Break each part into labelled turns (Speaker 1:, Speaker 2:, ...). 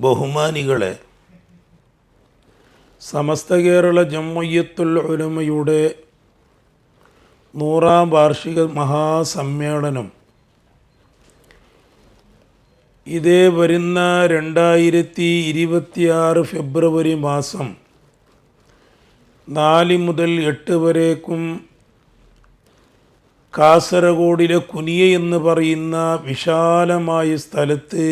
Speaker 1: ബഹുമാനികളെ സമസ്ത കേരള ജമ്മയ്യത്തുൽ ഉലമയുടെ നൂറാം വാർഷിക മഹാസമ്മേളനം ഇതേ വരുന്ന രണ്ടായിരത്തി ഇരുപത്തിയാറ് ഫെബ്രുവരി മാസം നാല് മുതൽ എട്ട് വരേക്കും കാസർഗോഡിലെ കുനിയ എന്ന് പറയുന്ന വിശാലമായ സ്ഥലത്ത്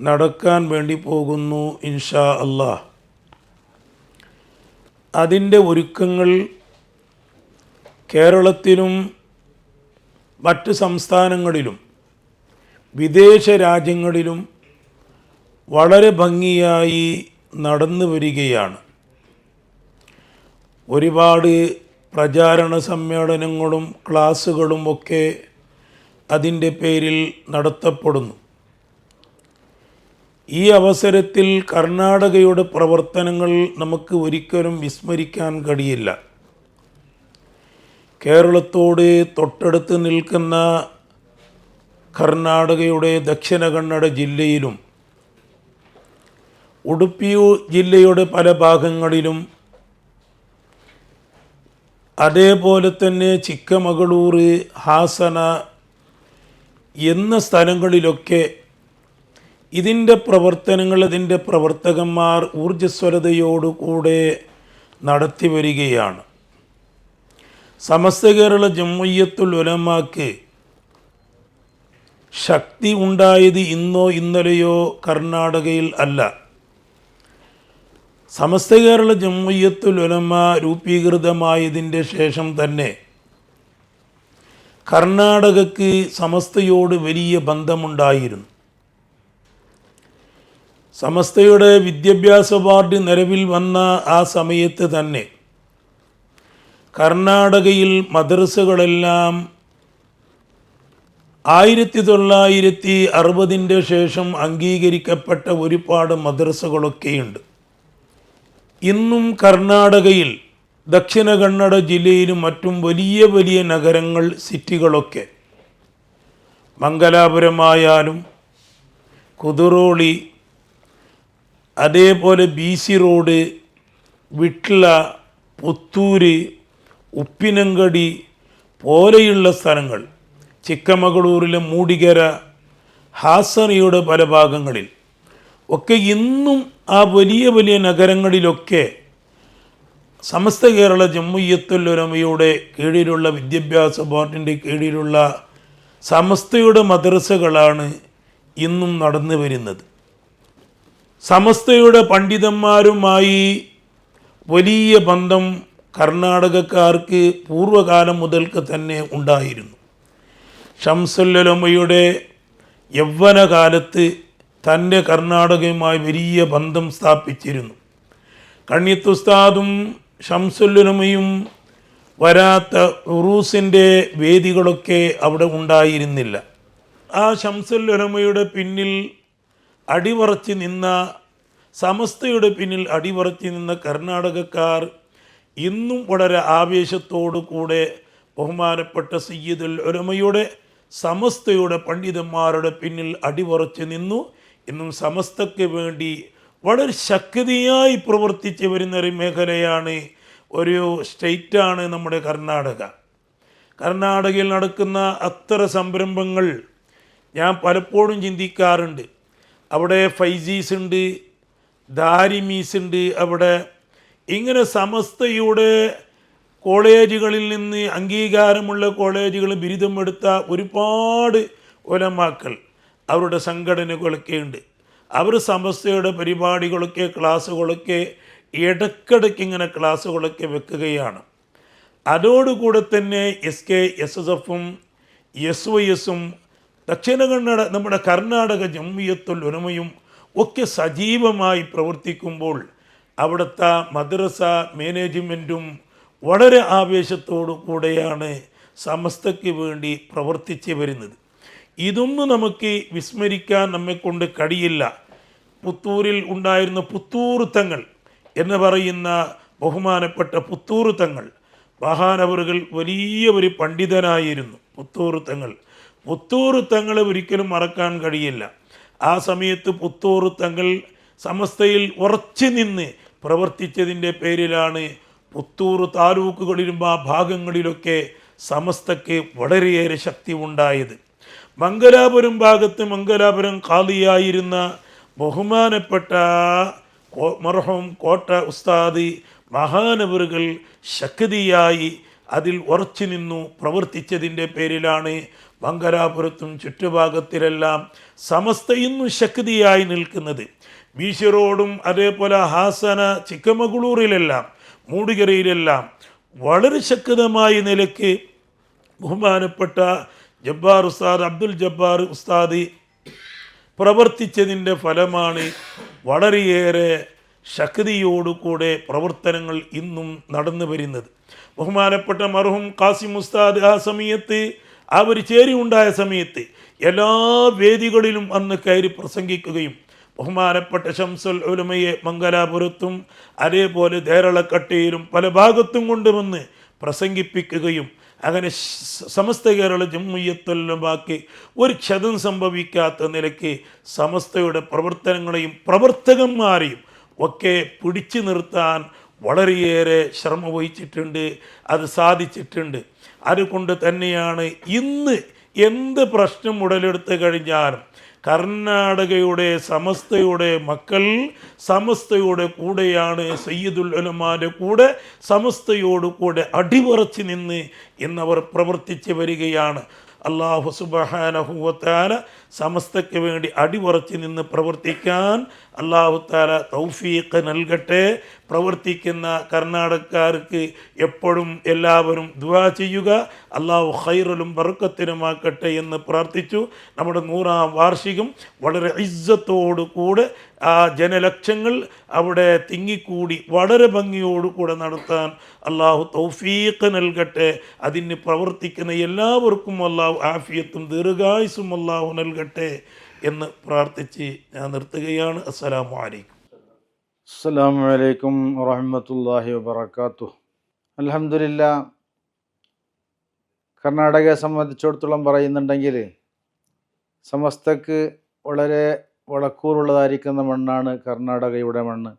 Speaker 1: നടക്കാൻ വേണ്ടി പോകുന്നു ഇൻഷാ അള്ളാഹ് അതിന്റെ ഒരുക്കങ്ങൾ കേരളത്തിലും മറ്റ് സംസ്ഥാനങ്ങളിലും വിദേശ രാജ്യങ്ങളിലും വളരെ ഭംഗിയായി നടന്നു വരികയാണ്. ഒരുപാട് പ്രചാരണ സമ്മേളനങ്ങളും ക്ലാസ്സുകളും ഒക്കെ അതിന്റെ പേരിൽ നടത്തപ്പെടുന്നു. ഈ അവസരത്തിൽ കർണാടകയുടെ പ്രവർത്തനങ്ങൾ നമുക്ക് ഒരിക്കലും വിസ്മരിക്കാൻ കഴിയില്ല. കേരളത്തോട് തൊട്ടടുത്ത് നിൽക്കുന്ന കർണാടകയുടെ ദക്ഷിണ കന്നഡ ജില്ലയിലും ഉടുപ്പി ജില്ലയുടെ പല ഭാഗങ്ങളിലും അതേപോലെ തന്നെ ചിക്കമകളൂർ ഹാസന എന്ന സ്ഥലങ്ങളിലൊക്കെ ഇതിന്റെ പ്രവർത്തനങ്ങൾ ഇതിന്റെ പ്രവർത്തകന്മാർ ഊർജസ്വലതയോടുകൂടെ നടത്തി വരികയാണ്. സമസ്ത കേരള ജമ്മയ്യത്തുൽ ഉലമാക്ക് ശക്തി ഉണ്ടായത് ഇന്നോ ഇന്നലെയോ കർണാടകയിൽ അല്ല. സമസ്ത കേരള ജമ്മയ്യത്തുൽ ഉലമ രൂപീകൃതമായതിന്റെ ശേഷം തന്നെ കർണാടകക്ക് സമസ്തയോട് വലിയ ബന്ധമുണ്ടായിരുന്നു. സമസ്തയുടെ വിദ്യാഭ്യാസ വാർഡ് നിലവിൽ വന്ന ആ സമയത്ത് തന്നെ കർണാടകയിൽ മദ്രസകളെല്ലാം ആയിരത്തി തൊള്ളായിരത്തി അറുപതിന്റെ ശേഷം അംഗീകരിക്കപ്പെട്ട ഒരുപാട് മദ്രസകളൊക്കെയുണ്ട്. ഇന്നും കർണാടകയിൽ ദക്ഷിണ കന്നഡ ജില്ലയിലും മറ്റും വലിയ വലിയ നഗരങ്ങൾ സിറ്റികളൊക്കെ മംഗലാപുരമായാലും കുതിറോളി അതേപോലെ B C road Vitla Puttur Uppinangady പോലെയുള്ള സ്ഥലങ്ങൾ ചിക്കമഗളൂരിലെ മൂടികര ഹാസറിയുടെ പല ഭാഗങ്ങളിൽ. ഒക്കെ ഇന്നും ആ വലിയ വലിയ നഗരങ്ങളിലൊക്കെ സമസ്ത കേരള ജമ്മുയ്യത്തുല്ലൊരമയുടെ കീഴിലുള്ള വിദ്യാഭ്യാസ ബോർഡിന്റെ കീഴിലുള്ള സമസ്തയുടെ മദ്രസകളാണ് ഇന്നും നടന്നു വരുന്നത് സമസ്തയുടെ പണ്ഡിതന്മാരുമായി വലിയ ബന്ധം കർണാടകക്കാർക്ക് പൂർവകാലം മുതൽക്ക് തന്നെ ഉണ്ടായിരുന്നു. ഷംസുല്ലമയുടെ യൗവനകാലത്ത് തന്റെ കർണാടകയുമായി വലിയ ബന്ധം സ്ഥാപിച്ചിരുന്നു. കണ്യത്തുസ്താദും ഷംസുല്ലുലമയും വരാത്ത ഉറൂസിന്റെ വേദികളൊക്കെ അവിടെ ഉണ്ടായിരുന്നില്ല. ആ ഷംസുല്ലുലമയുടെ പിന്നിൽ അടിവറച്ച് നിന്ന സമസ്തയുടെ പിന്നിൽ അടിവറച്ച് നിന്ന കർണാടകക്കാർ ഇന്നും വളരെ ആവേശത്തോടു കൂടെ ബഹുമാനപ്പെട്ട സയ്യിദുൽ ഒരമയുടെ സമസ്തയുടെ പണ്ഡിതന്മാരുടെ പിന്നിൽ അടിവറച്ച് നിന്നു. ഇന്നും സമസ്തയ്ക്ക് വേണ്ടി വളരെ ശക്തിയായി പ്രവർത്തിച്ച് വരുന്ന ഒരു മേഖലയാണ് ഒരു സ്റ്റേറ്റാണ് നമ്മുടെ കർണാടക. കർണാടകയിൽ നടക്കുന്ന അത്ര സംരംഭങ്ങൾ ഞാൻ പലപ്പോഴും ചിന്തിക്കാറുണ്ട്. അവിടെ ഫൈജീസ് ഉണ്ട് ദാരിമീസ് ഉണ്ട് അവിടെ ഇങ്ങനെ സമസ്തയുടെ കോളേജുകളിൽ നിന്ന് അംഗീകാരമുള്ള കോളേജുകൾ ബിരുദം എടുത്ത ഒരുപാട് ഒലമാക്കൾ അവരുടെ സംഘടനകളൊക്കെ ഉണ്ട് അവർ സമസ്തയുടെ പരിപാടികളൊക്കെ ക്ലാസ്സുകളൊക്കെ ഇടയ്ക്കിടയ്ക്ക് ഇങ്ങനെ ക്ലാസ്സുകളൊക്കെ വെക്കുകയാണ്. അതോടുകൂടെ തന്നെ എസ് കെ എസ് എസ് എഫും എസ് വൈ എസും ദക്ഷിണ കന്നഡ നമ്മുടെ കർണാടക ജമ്മിയത്തുൽ ഉലമയും ഒക്കെ സജീവമായി പ്രവർത്തിക്കുമ്പോൾ അവിടുത്തെ മദ്രസ മാനേജ്മെന്റും വളരെ ആവേശത്തോടു കൂടെയാണ് സമസ്തയ്ക്ക് വേണ്ടി പ്രവർത്തിച്ച് വരുന്നത്. ഇതൊന്നും നമുക്ക് വിസ്മരിക്കാൻ നമ്മെക്കൊണ്ട് കഴിയില്ല. പുത്തൂരിൽ ഉണ്ടായിരുന്ന പുത്തൂർത്തങ്ങൾ എന്ന് പറയുന്ന ബഹുമാനപ്പെട്ട പുത്തൂർത്തങ്ങൾ തങ്ങൾ വലിയ ഒരു പണ്ഡിതനായിരുന്നു പുത്തൂർ തങ്ങൾ. പുത്തൂർ തങ്ങൾ ഒരിക്കലും മറക്കാൻ കഴിയില്ല. ആ സമയത്ത് പുത്തൂർ തങ്ങൾ സമസ്തയിൽ ഉറച്ചു നിന്ന് പ്രവർത്തിച്ചതിന്റെ പേരിലാണ് പുത്തൂർ താലൂക്കുകളിലും ആ ഭാഗങ്ങളിലൊക്കെ സമസ്തയ്ക്ക് വളരെയേറെ ശക്തി ഉണ്ടായത് മംഗലാപുരം ഭാഗത്ത് മംഗലാപുരം കാലിയായിരുന്ന ബഹുമാനപ്പെട്ട മർഹൂം കോട്ട ഉസ്താദി മഹാനവറുകൾ ശക്തിയായി അതിൽ ഉറച്ചു നിന്നു പ്രവർത്തിച്ചതിന്റെ പേരിലാണ് മംഗലാപുരത്തും ചുറ്റുഭാഗത്തിലെല്ലാം സമസ്ത ഇന്നും ശക്തിയായി നിൽക്കുന്നത്. ബീശറോഡും അതേപോലെ ഹാസന ചിക്കമഗളൂരിലെല്ലാം മൂടുകരയിലെല്ലാം വളരെ ശക്തമായ നിലയ്ക്ക് ബഹുമാനപ്പെട്ട ജബ്ബാർ ഉസ്താദ് അബ്ദുൽ ജബ്ബാർ ഉസ്താദ് പ്രവർത്തിച്ചതിന്റെ ഫലമാണ് വളരെയേറെ ശക്തിയോടുകൂടെ പ്രവർത്തനങ്ങൾ ഇന്നും നടന്നു വരുന്നത്. ബഹുമാനപ്പെട്ട മർഹൂം കാസിം ഉസ്താദ് ആ സമയത്ത് അവർ ചേരി ഉണ്ടായ സമയത്ത് എല്ലാ വേദികളിലും അന്ന് കയറി പ്രസംഗിക്കുകയും ബഹുമാനപ്പെട്ട ഷംസുൽ ഉലമയെ മംഗലാപുരത്തും അതേപോലെ ധേരളക്കട്ടയിലും പല ഭാഗത്തും കൊണ്ടുവന്ന് പ്രസംഗിപ്പിക്കുകയും അങ്ങനെ സമസ്ത കേരള ജമ്മുയ്യത്തൊല്ലമാക്കി ഒരു ക്ഷതം സംഭവിക്കാത്ത നിലയ്ക്ക് സമസ്തയുടെ പ്രവർത്തനങ്ങളെയും പ്രവർത്തകന്മാരെയും ഒക്കെ പിടിച്ചു നിർത്താൻ വളരെയേറെ ശ്രമം വഹിച്ചിട്ടുണ്ട് അത് സാധിച്ചിട്ടുണ്ട്. അതുകൊണ്ട് തന്നെയാണ് ഇന്ന് എന്ത് പ്രശ്നം ഉടലെടുത്ത് കഴിഞ്ഞാലും കർണാടകയുടെ സമസ്തയുടെ മക്കൾ സമസ്തയുടെ കൂടെയാണ് സയ്യിദുൽ ഉലമാന്റെ കൂടെ സമസ്തയോട് കൂടെ അടിവറച്ച് നിന്ന് എന്നവർ പ്രവർത്തിച്ച് വരികയാണ്. അള്ളാഹു സുബഹാനഹുവത്താല സമസ്തയ്ക്ക് വേണ്ടി അടിവറച്ച് നിന്ന് പ്രവർത്തിക്കാൻ അള്ളാഹു താല തൗഫീഖ് നൽകട്ടെ. പ്രവർത്തിക്കുന്ന കർണാടകക്കാർക്ക് എപ്പോഴും എല്ലാവരും ദുവാ ചെയ്യുക. അള്ളാഹു ഹൈറലും വറുക്കത്തിനുമാക്കട്ടെ എന്ന് പ്രാർത്ഥിച്ചു. നമ്മുടെ നൂറാം വാർഷികം വളരെ ഇജ്ജത്തോടു കൂടെ ആ ജനലക്ഷങ്ങൾ അവിടെ തിങ്ങിക്കൂടി വളരെ ഭംഗിയോടുകൂടെ നടത്താൻ അള്ളാഹു തൗഫീഖ് നൽകട്ടെ. അതിന് പ്രവർത്തിക്കുന്ന എല്ലാവർക്കും അള്ളാഹു ആഫിയത്തും ദീർഘായുസും അള്ളാഹു നൽകട്ടെ എന്ന് പ്രാർത്ഥിച്ച് ഞാൻ നിർത്തുകയാണ്. അസ്സലാമു അലൈക്കും.
Speaker 2: അസ്സാം വലൈക്കും വറഹമത്തല്ലാഹി വബർക്കാത്തു അലഹമില്ല കർണാടകയെ സംബന്ധിച്ചിടത്തോളം പറയുന്നുണ്ടെങ്കിൽ സമസ്തക്ക് വളരെ വളക്കൂറുള്ളതായിരിക്കുന്ന മണ്ണാണ് കർണാടകയുടെ മണ്ണ്.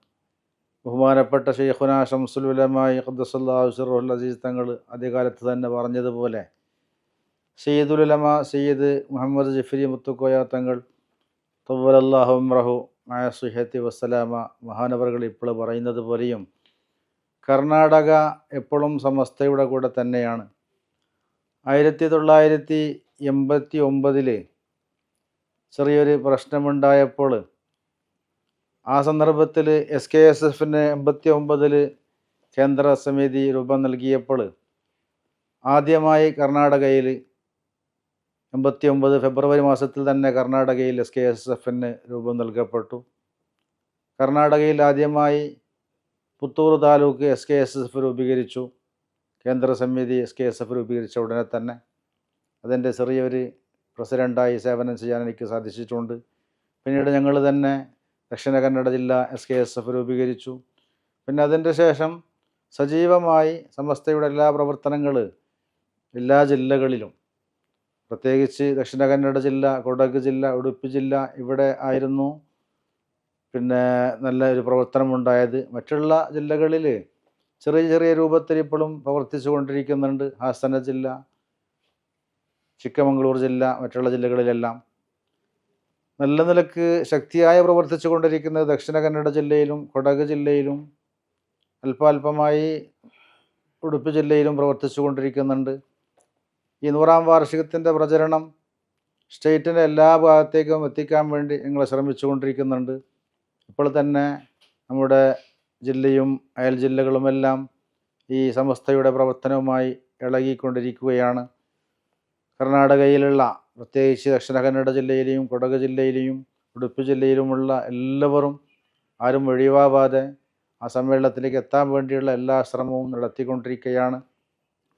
Speaker 2: ബഹുമാനപ്പെട്ട ഷെയ്ഖുന ഷംസുലുലമായി ഖദ്ദസുല്ലാഹുസുറുൽ അസീസ് തങ്ങൾ ആദ്യകാലത്ത് തന്നെ പറഞ്ഞതുപോലെ സയ്യിദുലമ സയ്യിദ് മുഹമ്മദ് ജഫരി മുത്തുക്കോയ തങ്ങൾ തവ്വലല്ലാഹുറഹു മായ സുഹത്തി വസ്സലാമ മഹാനവറുകൾ ഇപ്പോൾ പറയുന്നത് പോലെയും കർണാടക എപ്പോഴും സമസ്തയുടെ കൂടെ തന്നെയാണ്. ആയിരത്തി തൊള്ളായിരത്തി എൺപത്തി ഒമ്പതിൽ ചെറിയൊരു പ്രശ്നമുണ്ടായപ്പോൾ ആ സന്ദർഭത്തിൽ എസ് കെ എസ് എഫിന് എൺപത്തി ഒമ്പതിൽ കേന്ദ്ര സമിതി രൂപം നൽകിയപ്പോൾ ആദ്യമായി കർണാടകയിൽ എൺപത്തി ഒമ്പത് ഫെബ്രുവരി മാസത്തിൽ തന്നെ കർണാടകയിൽ എസ് കെ എസ് എഫിന് രൂപം നൽകപ്പെട്ടു. കർണാടകയിൽ ആദ്യമായി Puttur taluk S K S F രൂപീകരിച്ചു. കേന്ദ്ര സമിതി എസ് കെ എസ് എഫ് രൂപീകരിച്ച ഉടനെ തന്നെ അതിന്റെ ചെറിയൊരു പ്രസിഡന്റായി സേവനം ചെയ്യാൻ എനിക്ക് സാധിച്ചിട്ടുണ്ട്. പിന്നീട് ഞങ്ങൾ തന്നെ ദക്ഷിണ കന്നഡ ജില്ല എസ് കെ എസ് എഫ് രൂപീകരിച്ചു. പിന്നെ അതിന്റെ ശേഷം സജീവമായി സമസ്തയുടെ എല്ലാ പ്രവർത്തനങ്ങൾ എല്ലാ ജില്ലകളിലും പ്രത്യേകിച്ച് ദക്ഷിണ കന്നഡ ജില്ല കൊടക് ജില്ല ഉടുപ്പി ജില്ല ഇവിടെ ആയിരുന്നു. പിന്നെ നല്ല ഒരു പ്രവർത്തനം ഉണ്ടായത്. മറ്റുള്ള ജില്ലകളിൽ ചെറിയ ചെറിയ രൂപത്തിൽ ഇപ്പോഴും പ്രവർത്തിച്ചു കൊണ്ടിരിക്കുന്നുണ്ട്. ഹാസന ജില്ല ചിക്കമംഗളൂർ ജില്ല മറ്റുള്ള ജില്ലകളിലെല്ലാം നല്ല നിലയ്ക്ക് ശക്തിയായി പ്രവർത്തിച്ചു കൊണ്ടിരിക്കുന്നത് ദക്ഷിണ കന്നഡ ജില്ലയിലും കൊടക് ജില്ലയിലും അല്പാൽപമായി ഉടുപ്പി ജില്ലയിലും പ്രവർത്തിച്ചു കൊണ്ടിരിക്കുന്നുണ്ട്. ഈ നൂറാം വാർഷികത്തിന്റെ പ്രചരണം സ്റ്റേറ്റിന്റെ എല്ലാ ഭാഗത്തേക്കും എത്തിക്കാൻ വേണ്ടി ഞങ്ങൾ ശ്രമിച്ചു കൊണ്ടിരിക്കുന്നുണ്ട്. ഇപ്പോൾ തന്നെ നമ്മുടെ ജില്ലയും അയൽ ജില്ലകളുമെല്ലാം ഈ സമസ്തയുടെ പ്രവർത്തനവുമായി ഇളകിക്കൊണ്ടിരിക്കുകയാണ്. കർണാടകയിലുള്ള പ്രത്യേകിച്ച് ദക്ഷിണ കന്നഡ ജില്ലയിലെയും കൊടക് ജില്ലയിലെയും ഉടുപ്പി ജില്ലയിലുമുള്ള എല്ലാവരും ആരും ഒഴിവാവാതെ ആ സമ്മേളനത്തിലേക്ക് എത്താൻ വേണ്ടിയുള്ള എല്ലാ ശ്രമവും നടത്തിക്കൊണ്ടിരിക്കുകയാണ്.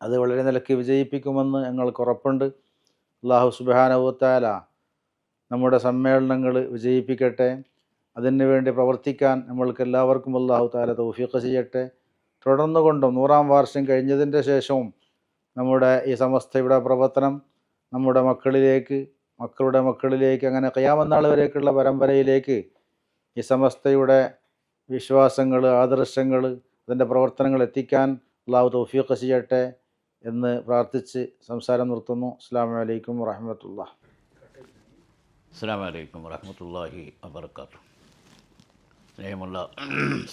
Speaker 2: അത് വളരെ നിലയ്ക്ക് വിജയിപ്പിക്കുമെന്ന് ഞങ്ങൾക്ക് ഉറപ്പുണ്ട്. അള്ളാഹു സുബാനവുത്താല നമ്മുടെ സമ്മേളനങ്ങൾ വിജയിപ്പിക്കട്ടെ. അതിനു വേണ്ടി പ്രവർത്തിക്കാൻ നമ്മൾക്ക് എല്ലാവർക്കും അള്ളാഹു താല തൗഫീഖ് ചെയ്യട്ടെ. തുടർന്നുകൊണ്ടും നൂറാം വാർഷം കഴിഞ്ഞതിന്റെ ശേഷവും നമ്മുടെ ഈ സമസ്തയുടെ പ്രവർത്തനം നമ്മുടെ മക്കളിലേക്ക് മക്കളുടെ മക്കളിലേക്ക് അങ്ങനെ കയ്യാമന്നാൾ വരേക്കുള്ള പരമ്പരയിലേക്ക് ഈ സമസ്തയുടെ വിശ്വാസങ്ങൾ ആദർശങ്ങൾ അതിന്റെ പ്രവർത്തനങ്ങൾ എത്തിക്കാൻ അള്ളാഹു തൗഫീഖ് ചെയ്യട്ടെ എന്ന് പ്രാർത്ഥിച്ച് സംസാരം നിർത്തുന്നു. അസ്സാം വലൈക്കും വറഹമത്തുള്ള.
Speaker 3: അസ്സാം വലൈക്കും വറഹമത്തല്ലാഹി വബർക്കാത്തു സ്നേഹമുള്ള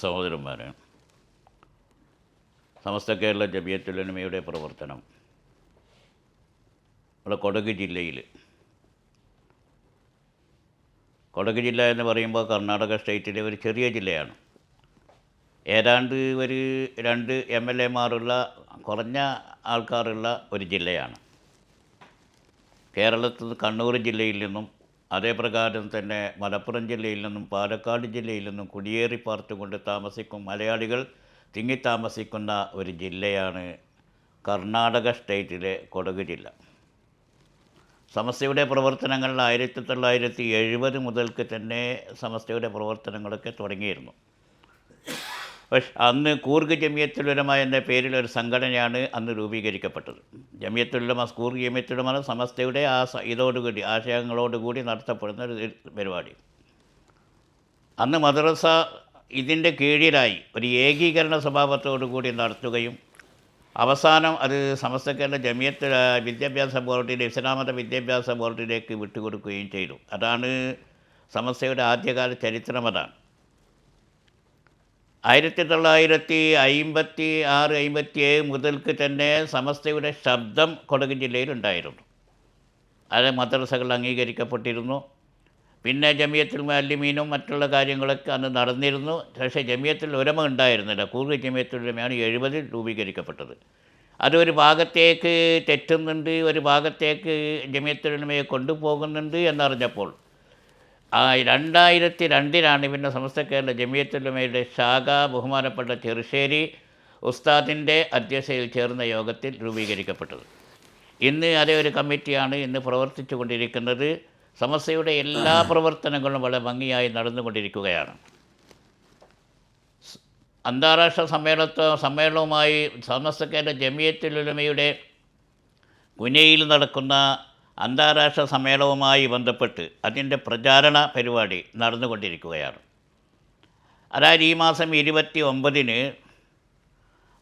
Speaker 3: സഹോദരന്മാരെ സമസ്ത കേരള ജബിയത്തുലമയുടെ പ്രവർത്തനം ഇവിടെ കൊടക് ജില്ലയിൽ കൊടക് ജില്ല എന്ന് പറയുമ്പോൾ കർണാടക സ്റ്റേറ്റിലെ ഒരു ചെറിയ ജില്ലയാണ്. ഏതാണ്ട് ഒരു രണ്ട് എം എൽ എമാരുള്ള കുറഞ്ഞ ആൾക്കാരുള്ള ഒരു ജില്ലയാണ്. കേരളത്തിൽ കണ്ണൂർ ജില്ലയിൽ നിന്നും അതേപ്രകാരം തന്നെ മലപ്പുറം ജില്ലയിൽ നിന്നും പാലക്കാട് ജില്ലയിൽ നിന്നും കുടിയേറി പാർത്തുകൊണ്ട് താമസിക്കും മലയാളികൾ തിങ്ങി താമസിക്കുന്ന ഒരു ജില്ലയാണ് കർണാടക സ്റ്റേറ്റിലെ കൊടക് ജില്ല. സമസ്തയുടെ പ്രവർത്തനങ്ങൾ ആയിരത്തി തൊള്ളായിരത്തി എഴുപത് മുതൽക്ക് തന്നെ സമസ്തയുടെ പ്രവർത്തനങ്ങളൊക്കെ തുടങ്ങിയിരുന്നു. പക്ഷെ അന്ന് കൂർഗ് ജമിയത്തുലമ എന്ന പേരിൽ ഒരു സംഘടനയാണ് അന്ന് രൂപീകരിക്കപ്പെട്ടത്. ജമിയത്തുലമ കൂർഗ് ജമിയത്തുലമ സമസ്തയുടെ ആ ഇതോടുകൂടി ആശയങ്ങളോടുകൂടി നടത്തപ്പെടുന്ന ഒരു പരിപാടി. അന്ന് മദ്രസ ഇതിന്റെ കീഴിലായി ഒരു ഏകീകരണ സ്വഭാവത്തോടു കൂടി നടത്തുകയും അവസാനം അത് കേരള ജമിയത്ത് വിദ്യാഭ്യാസ ബോർഡിന്റെ ഇസ്ലാമത വിദ്യാഭ്യാസ ബോർഡിലേക്ക് വിട്ടുകൊടുക്കുകയും ചെയ്തു. അതാണ് സമസ്തയുടെ ആദ്യകാല ചരിത്രം അതാണ്. ആയിരത്തി തൊള്ളായിരത്തി അയിമ്പത്തി ആറ് അയിമ്പത്തി ഏഴ് മുതൽക്ക് തന്നെ സമസ്തയുടെ ശബ്ദം കൊടക് ജില്ലയിലുണ്ടായിരുന്നു. അത് മദ്രസകൾ അംഗീകരിക്കപ്പെട്ടിരുന്നു. പിന്നെ ജമിയത്തിൽ മാലിമീനും മറ്റുള്ള കാര്യങ്ങളൊക്കെ അന്ന് നടന്നിരുന്നു. പക്ഷേ ജമിയത്തിൽ ഒരമ ഉണ്ടായിരുന്നില്ല. കൂടുതൽ ജമിയത്തുൽ ഉരമയാണ് എഴുപതിൽ രൂപീകരിക്കപ്പെട്ടത്. അതൊരു ഭാഗത്തേക്ക് തെറ്റുന്നുണ്ട് ഒരു ഭാഗത്തേക്ക് ജമിയത്തുൽ ഉലമയെ കൊണ്ടുപോകുന്നുണ്ട് എന്നറിഞ്ഞപ്പോൾ ആ രണ്ടായിരത്തി രണ്ടിലാണ് പിന്നെ സമസ്ത കേരള ജമിയത്തുലമയുടെ ശാഖ ബഹുമാനപ്പെട്ട ചെറുശ്ശേരി ഉസ്താദിന്റെ അധ്യക്ഷയിൽ ചേർന്ന യോഗത്തിൽ രൂപീകരിക്കപ്പെട്ടത്. ഇന്ന് അതേ ഒരു കമ്മിറ്റിയാണ് ഇന്ന് പ്രവർത്തിച്ചു കൊണ്ടിരിക്കുന്നത്. സമസ്തയുടെ എല്ലാ പ്രവർത്തനങ്ങളും വളരെ ഭംഗിയായി നടന്നുകൊണ്ടിരിക്കുകയാണ്. അന്താരാഷ്ട്ര സമ്മേളനത്തോ സമ്മേളനവുമായി സമസ്ത കേരള ജമിയത്തുലമയുടെ പുനെയിൽ നടക്കുന്ന അന്താരാഷ്ട്ര സമ്മേളനവുമായി ബന്ധപ്പെട്ട് അതിന്റെ പ്രചാരണ പരിപാടി നടന്നുകൊണ്ടിരിക്കുകയാണ്. അതായത് ഈ മാസം ഇരുപത്തി ഒമ്പതിന്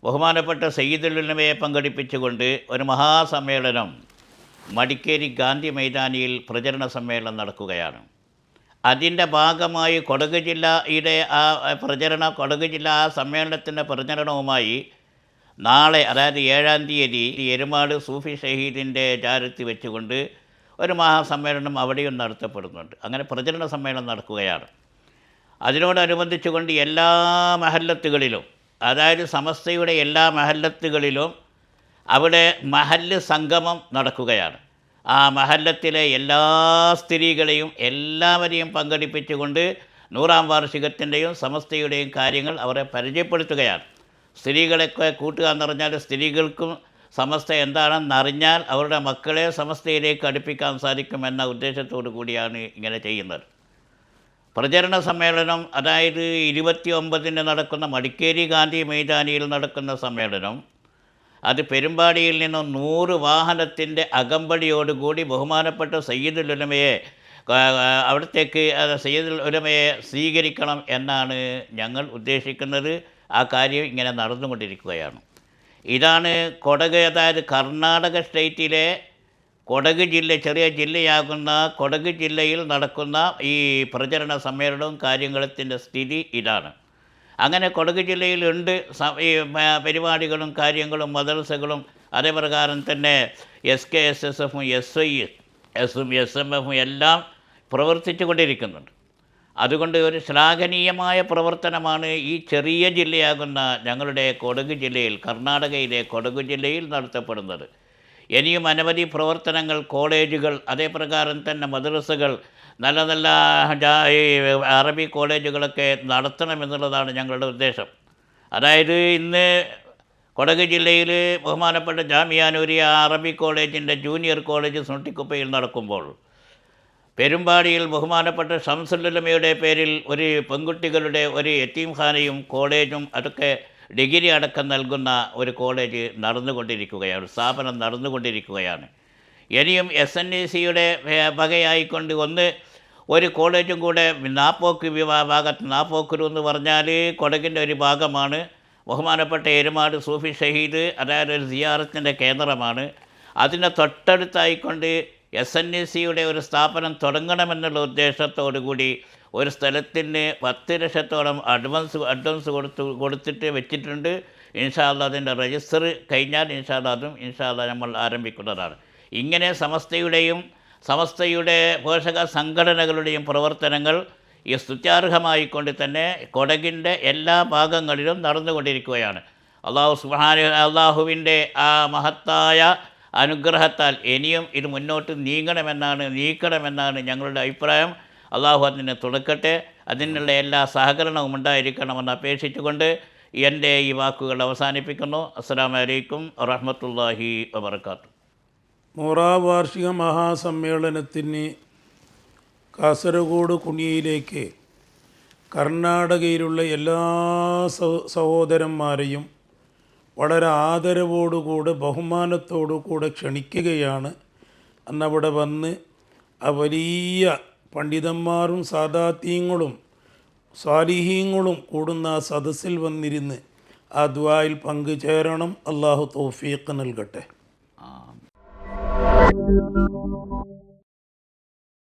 Speaker 3: ബഹുമാനപ്പെട്ട സയ്യിദുലുലമയെ പങ്കെടുപ്പിച്ചുകൊണ്ട് ഒരു മഹാസമ്മേളനം മടിക്കേരി ഗാന്ധി മൈതാനിയിൽ പ്രചരണ സമ്മേളനം നടക്കുകയാണ്. അതിന്റെ ഭാഗമായി കൊടക് ജില്ലയുടെ ആ പ്രചരണ കൊടക് ജില്ല ആ സമ്മേളനത്തിന്റെ പ്രചരണവുമായി നാളെ അതായത് ഏഴാം തീയതി എരുമാട് സൂഫി ഷഹീദിന്റെ ചാരത്തി വെച്ചുകൊണ്ട് ഒരു മഹാസമ്മേളനം അവിടെയും നടത്തപ്പെടുന്നുണ്ട്. അങ്ങനെ പ്രചരണ സമ്മേളനം നടക്കുകയാണ്. അതിനോടനുബന്ധിച്ചുകൊണ്ട് എല്ലാ മഹല്ലത്തുകളിലും അതായത് സമസ്തയുടെ എല്ലാ മഹല്ലത്തുകളിലും അവിടെ മഹല്ല് സംഗമം നടക്കുകയാണ്. ആ മഹല്ലത്തിലെ എല്ലാ സ്ത്രീകളെയും എല്ലാവരെയും പങ്കെടുപ്പിച്ചുകൊണ്ട് നൂറാം വാർഷികത്തിന്റെയും സമസ്തയുടെയും കാര്യങ്ങൾ അവരെ പരിചയപ്പെടുത്തുകയാണ്. സ്ത്രീകളെയൊക്കെ കൂട്ടുക എന്ന് പറഞ്ഞാൽ സ്ത്രീകൾക്കും സമസ്ത എന്താണെന്ന് അറിഞ്ഞാൽ അവരുടെ മക്കളെ സമസ്തയിലേക്ക് അടുപ്പിക്കാൻ സാധിക്കുമെന്ന ഉദ്ദേശത്തോടു കൂടിയാണ് ഇങ്ങനെ ചെയ്യുന്നത്. പ്രചരണ സമ്മേളനം അതായത് ഇരുപത്തി ഒമ്പതിന് നടക്കുന്ന മടിക്കേരി ഗാന്ധി മൈതാനിയിൽ നടക്കുന്ന സമ്മേളനം അത് പെരുമ്പാടിയിൽ നിന്നും നൂറ് വാഹനത്തിന്റെ അകമ്പടിയോടുകൂടി ബഹുമാനപ്പെട്ട സയ്യിദുൽ ഉലമയെ അവിടത്തേക്ക് സയ്യിദുൽ ഉലമയെ സ്വീകരിക്കണം എന്നാണ് ഞങ്ങൾ ഉദ്ദേശിക്കുന്നത്. ആ കാര്യം ഇങ്ങനെ നടന്നുകൊണ്ടിരിക്കുകയാണ്. ഇതാണ് കൊടക് അതായത് കർണാടക സ്റ്റേറ്റിലെ കൊടക് ജില്ല ചെറിയ ജില്ലയാകുന്ന കൊടക് ജില്ലയിൽ നടക്കുന്ന ഈ പ്രചരണ സമ്മേളനവും കാര്യങ്ങളത്തിന്റെ സ്ഥിതി ഇതാണ്. അങ്ങനെ കൊടക് ജില്ലയിലുണ്ട്. ഈ പരിപാടികളും കാര്യങ്ങളും മദർസകളും. അതേപ്രകാരം തന്നെ എസ് കെ എസ് എസ് എഫും എസ് ഐ എസും എസ് എം എഫും എല്ലാം പ്രവർത്തിച്ചു കൊണ്ടിരിക്കുന്നുണ്ട്. അതുകൊണ്ട് ഒരു ശ്ലാഘനീയമായ പ്രവർത്തനമാണ് ഈ ചെറിയ ജില്ലയാകുന്ന ഞങ്ങളുടെ കൊടക് ജില്ലയിൽ കർണാടകയിലെ കൊടക് ജില്ലയിൽ നടത്തപ്പെടുന്നത്. ഇനിയും അനവധി പ്രവർത്തനങ്ങൾ കോളേജുകൾ അതേപ്രകാരം തന്നെ മദ്രസകൾ നല്ല നല്ല അറബി കോളേജുകളൊക്കെ നടത്തണമെന്നുള്ളതാണ് ഞങ്ങളുടെ ഉദ്ദേശം. അതായത് ഇന്ന് കൊടക് ജില്ലയിൽ ബഹുമാനപ്പെട്ട ജാമിയാനൂരിയ അറബി കോളേജിന്റെ ജൂനിയർ കോളേജ് സുട്ടിക്കുപ്പയിൽ നടക്കുമ്പോൾ പെരുമ്പാടിയിൽ ബഹുമാനപ്പെട്ട ഷംസുല്ലമയുടെ പേരിൽ ഒരു പെൺകുട്ടികളുടെ ഒരു എത്തീംഖാനയും കോളേജും അതൊക്കെ ഡിഗ്രി അടക്കം നൽകുന്ന ഒരു കോളേജ് നടന്നുകൊണ്ടിരിക്കുകയാണ് സ്ഥാപനം നടന്നുകൊണ്ടിരിക്കുകയാണ്. ഇനിയും എസ് എൻ ഇ സിയുടെ വകയായിക്കൊണ്ട് ഒന്ന് ഒരു കോളേജും കൂടെ നാപ്പോക്ക് ഭാഗത്ത് നാപ്പോക്കുരു എന്ന് പറഞ്ഞാൽ കൊടകിന്റെ ഒരു ഭാഗമാണ്. ബഹുമാനപ്പെട്ട എരുമാട് സൂഫി ഷഹീദ് അതായത് ഒരു സിയാറത്തിന്റെ കേന്ദ്രമാണ്. അതിനെ തൊട്ടടുത്തായിക്കൊണ്ട് എസ് എൻ ഇ സിയുടെ ഒരു സ്ഥാപനം തുടങ്ങണമെന്നുള്ള ഉദ്ദേശത്തോടു കൂടി ഒരു സ്ഥലത്തിന് പത്ത് ലക്ഷത്തോളം അഡ്വാൻസ് അഡ്വാൻസ് കൊടുത്ത് കൊടുത്തിട്ട് വെച്ചിട്ടുണ്ട്. ഇൻഷാല്ല അതിന്റെ രജിസ്റ്റർ കഴിഞ്ഞാൽ ഇൻഷാല്ല അതും ഇൻഷാല്ല നമ്മൾ ആരംഭിക്കുന്നതാണ്. ഇങ്ങനെ സമസ്തയുടെയും സമസ്തയുടെ പോഷക സംഘടനകളുടെയും പ്രവർത്തനങ്ങൾ ഈ സ്തുത്യാർഹമായിക്കൊണ്ട് തന്നെ കൊടകിന്റെ എല്ലാ ഭാഗങ്ങളിലും നടന്നുകൊണ്ടിരിക്കുകയാണ്. അള്ളാഹു സുഹാന അള്ളാഹുവിന്റെ ആ മഹത്തായ അനുഗ്രഹത്താൽ ഇനിയും ഇത് മുന്നോട്ട് നീങ്ങണമെന്നാണ് നീക്കണമെന്നാണ് ഞങ്ങളുടെ അഭിപ്രായം. അള്ളാഹു അതിനെ തുടക്കട്ടെ. അതിനുള്ള എല്ലാ സഹകരണവും ഉണ്ടായിരിക്കണമെന്ന് അപേക്ഷിച്ചുകൊണ്ട് എന്റെ ഈ വാക്കുകൾ അവസാനിപ്പിക്കുന്നു. അസ്സാം വലൈക്കും വറഹമത്തല്ലാഹി വബർക്കാത്തു
Speaker 1: നൂറാം വാർഷിക മഹാസമ്മേളനത്തിന് കാസർഗോഡ് കുണിയയിലേക്ക് കർണാടകയിലുള്ള എല്ലാ സഹോദരന്മാരെയും വളരെ ആദരവോടുകൂടെ ബഹുമാനത്തോടു കൂടെ ക്ഷണിക്കുകയാണ്. അന്നവിടെ വന്ന് ആ വലിയ പണ്ഡിതന്മാരും സാദാത്യങ്ങളും സ്വാലിഹീങ്ങളും കൂടുന്ന സദസ്സിൽ വന്നിരുന്ന് ആ ദ്വായിൽ പങ്കുചേരണം അള്ളാഹു തൗഫീഖ് നൽകട്ടെ.